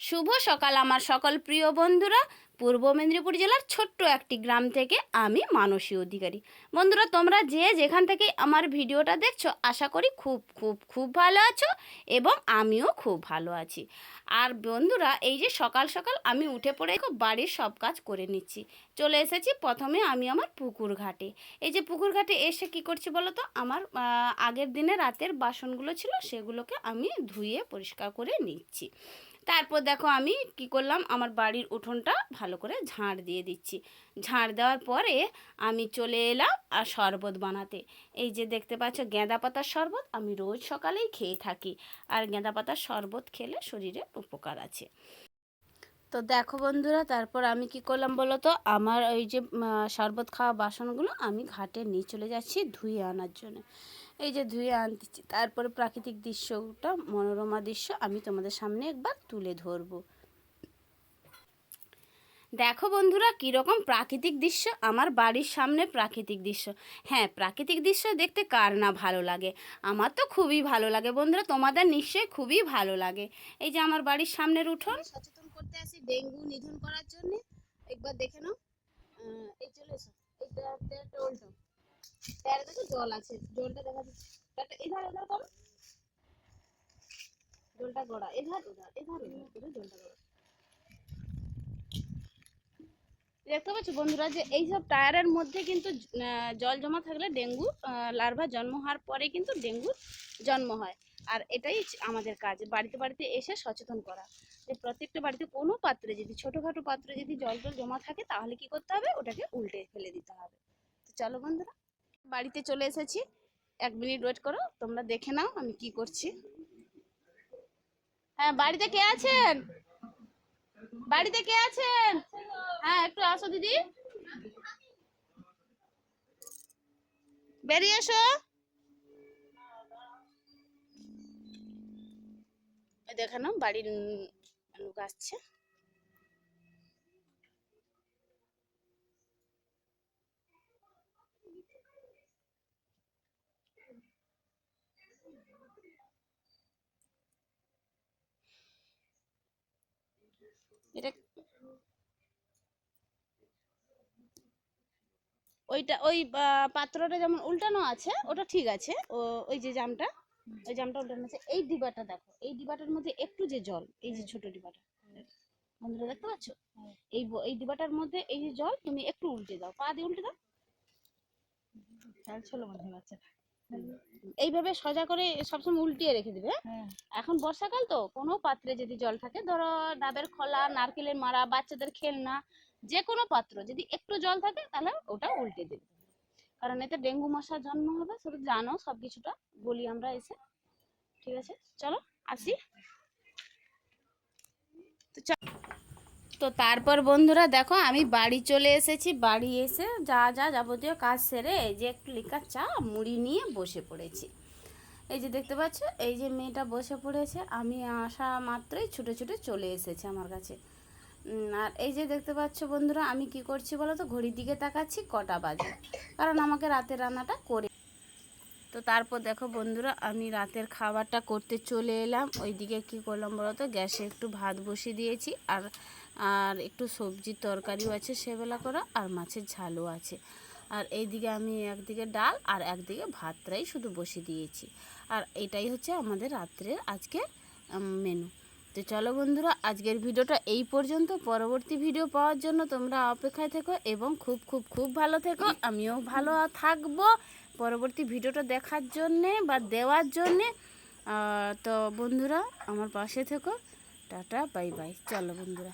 শুভ সকাল আমার সকল প্রিয় বন্ধুরা। পূর্ব মেদিনীপুর জেলার ছোট্ট একটি গ্রাম থেকে আমি মানসী অধিকারী। বন্ধুরা, তোমরা যে যেখান থেকে আমার ভিডিওটা দেখছ, আশা করি খুব খুব খুব ভালো আছো এবং আমিও খুব ভালো আছি। আর বন্ধুরা, এই যে সকাল সকাল আমি উঠে পড়ে খুব বাড়ির সব কাজ করে নিচ্ছি। চলে এসেছি প্রথমে আমি আমার পুকুর ঘাটে। এই যে পুকুর ঘাটে এসে কি করছি বলো তো? আমার আগের দিনে রাতের বাসনগুলো ছিল, সেগুলোকে আমি ধুয়ে পরিষ্কার করে নিচ্ছি। তারপর দেখো আমি কি করলাম, আমার বাড়ির উঠোনটা ভালো করে ঝাড় দিয়ে দিচ্ছি। ঝাড় দেওয়ার পরে আমি চলে এলাম আর শরবত বানাতে। এই যে দেখতে পাচ্ছ, গেঁদা পাতার শরবত আমি রোজ সকালেই খেয়ে থাকি। আর গেঁদা পাতার শরবত খেলে শরীরে উপকার আছে। তো দেখো বন্ধুরা, তারপর আমি কি করলাম বলো তো? আমার ওই যে শরবত খাওয়া বাসনগুলো আমি ঘাটে নিয়ে চলে যাচ্ছি ধুয়ে আনার জন্য। এই যে ধুয়ে আনতেছি, তারপরে প্রাকৃতিক দৃশ্যটা, মনোরমা দৃশ্য আমি তোমাদের সামনে একবার তুলে ধরবো। দেখো বন্ধুরা, কীরকম প্রাকৃতিক দৃশ্য, আমার বাড়ির সামনে প্রাকৃতিক দৃশ্য। হ্যাঁ প্রাকৃতিক দৃশ্য দেখতে কার না ভালো লাগে? আমার তো খুবই ভালো লাগে বন্ধুরা, তোমাদের নিশ্চয়ই খুবই ভালো লাগে। এই যে আমার বাড়ির সামনের উঠোন। করতে আসি ডেঙ্গু নিধন করার জন্য। একবার দেখে নাও। এই চলে এসো। এই টোলটা প্যারে দেখো জল আছে। জলটা দেখা যাচ্ছে। এধার এধার করো। জলটা গড়া। এধার এধার এধার করে জলটা গড়া। দেখতে পাচ্ছ বন্ধুরা যে এইসব টায়ারের মধ্যে কিন্তু জল জমা থাকলে ডেঙ্গু লার্ভা জন্ম হওয়ার পরে কিন্তু ডেঙ্গুর জন্ম হয়। আর এটাই আমাদের কাজ, বাড়িতে বাড়িতে এসে সচেতন করা। যে প্রত্যেকটা বাড়িতে কোনো পাত্রে যদি, ছোটোখাটো পাত্রে যদি জল টল জমা থাকে, তাহলে কি করতে হবে? ওটাকে উল্টে ফেলে দিতে হবে। তো চলো বন্ধুরা, বাড়িতে চলে এসেছি। এক মিনিট ওয়েট করো, তোমরা দেখে নাও আমি কি করছি। হ্যাঁ বাড়িতে কে আছেন? বাড়িতে কে আছেন? হ্যাঁ একটু আসো দিদি। বেরিয়ে এসো। এই দেখে নাও বাড়ির লোক আসছে। এটা ওইটা, ওই পাত্রটা যেমন উল্টানো আছে, ওটা ঠিক আছে। ও, ওই যে জামটা। ওই জামটা উল্টানো আছে এই ডিবাটা দেখো এই ডিবাটার মধ্যে একটু যে জল এই যে ছোট ডিবাটা বন্ধুরা দেখতে পাচ্ছ? এই এই ডিবাটার মধ্যে এই যে জল তুমি একটু উল্টে দাও পা দিয়ে উল্টে দাও। ছিল হয় বাচ্চাটা এইভাবে সজা করে সবসময় উল্টিয়ে রেখে দিবে হ্যাঁ? হ্যাঁ। এখন বর্ষাকাল তো কোনো পাত্রে যদি জল থাকে ধরো ডাবের খোলা নারকেলের মারা বাচ্চাদের খেলনা যে কোনো পাত্র যদি একটু জল থাকে তাহলে ওটা উল্টে দেবে। কারণ এতে ডেঙ্গু মশার জন্ম হবে সেটা জানো সব কিছুটা বলি আমরা এসে। ঠিক আছে? চলো, আসি। তো তো তারপর বন্ধুরা দেখো, আমি বাড়ি চলে এসেছি। বাড়ি এসে যা যা যাবতীয় কাজ সেরে এই যে একটু লিকার চা, মুড়ি নিয়ে বসে পড়েছি। এই যে দেখতে পাচ্ছ, এই যে মেয়েটা বসে পড়েছে। আমি আসা মাত্রই ছুটে ছুটে চলে এসেছে আমার কাছে। আর এই যে দেখতে পাচ্ছ বন্ধুরা, আমি কি করছি বলো তো? ঘড়ির দিকে তাকাচ্ছি, কটা বাজে? কারণ আমাকে রাতের রান্নাটা করে তো তারপর দেখো বন্ধুরা, আমি রাতের খাবারটা করতে চলে এলাম। ওইদিকে কি করলাম বলো তো? গ্যাসে একটু ভাত বসিয়ে দিয়েছি, আর আর একটু সবজির তরকারিও আছে সেবেলা করা, আর মাছের ঝালও আছে। আর এইদিকে আমি একদিকে ডাল, আর একদিকে ভাতটাই শুধু বসিয়ে দিয়েছি। আর এটাই হচ্ছে আমাদের রাত্রের আজকে মেনু তো চলো বন্ধুরা, আজকের ভিডিওটা এই পর্যন্ত। পরবর্তী ভিডিও পাওয়ার জন্য তোমরা অপেক্ষায় থেকো এবং খুব খুব খুব ভালো থেকো। আমিও ভালো থাকব পরবর্তী ভিডিওটা দেখার জন্যে বা দেওয়ার জন্যে। তো বন্ধুরা, আমার পাশে থেকো। Tata, bye bye. চলো বন্ধুরা।